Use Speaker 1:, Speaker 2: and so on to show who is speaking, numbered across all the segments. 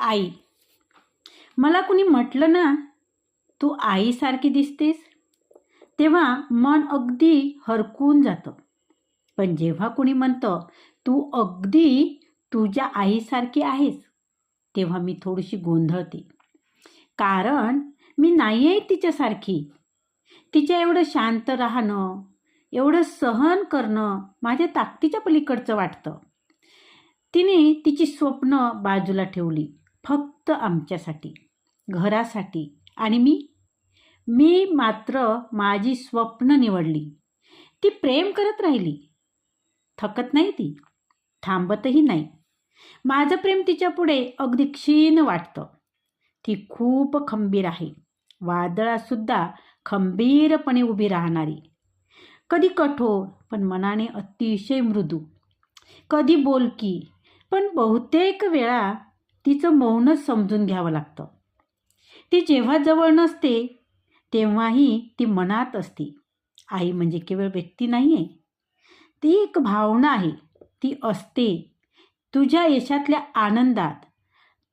Speaker 1: आई. मला कुणी म्हटलं ना तू आईसारखी दिसतेस. तेव्हा मन अगदी हरकून जातं. पण जेव्हा कुणी म्हणतं तू अगदी तुझ्या आईसारखी आहेस तेव्हा मी थोडीशी गोंधळते. कारण मी नाही आहे तिच्यासारखी. तिच्या एवढं शांत राहणं एवढं सहन करणं माझ्या ताकदीच्या पलीकडचं वाटतं. तिने तिची स्वप्न बाजूला ठेवली. फक्त आमच्यासाठी घरासाठी. आणि मी? मी मात्र माझी स्वप्न निवडली. ती प्रेम करत राहिली. थकत नाही ती. थांबतही नाही. माझं प्रेम तिच्या पुढे अगदी क्षीण वाटतं. ती खूप खंबीर आहे. वादळातसुद्धा खंबीरपणे उभी राहणारी. कधी कठोर पण मनाने अतिशय मृदू. कधी बोलकी पण बहुतेक वेळा तिचं मौनच समजून घ्यावं लागतं. ती जेव्हा जवळ नसते तेव्हाही ती मनात असते. आई म्हणजे केवळ व्यक्ती नाही आहे ती एक भावना आहे. ती असते. तुझ्या यशातल्या आनंदात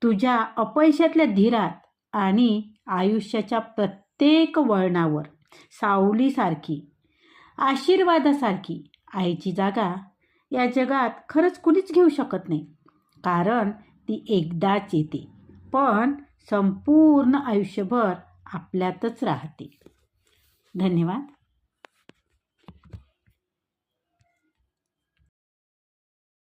Speaker 1: तुझ्या अपयशातल्या धीरात आणि आयुष्याच्या प्रत्येक वळणावर सावलीसारखी आशीर्वादासारखी आईची जागा या जगात खरंच कुणीच घेऊ शकत नाही. कारण ती एकदाच येते. पण संपूर्ण आयुष्यभर आपल्यातच राहते. धन्यवाद.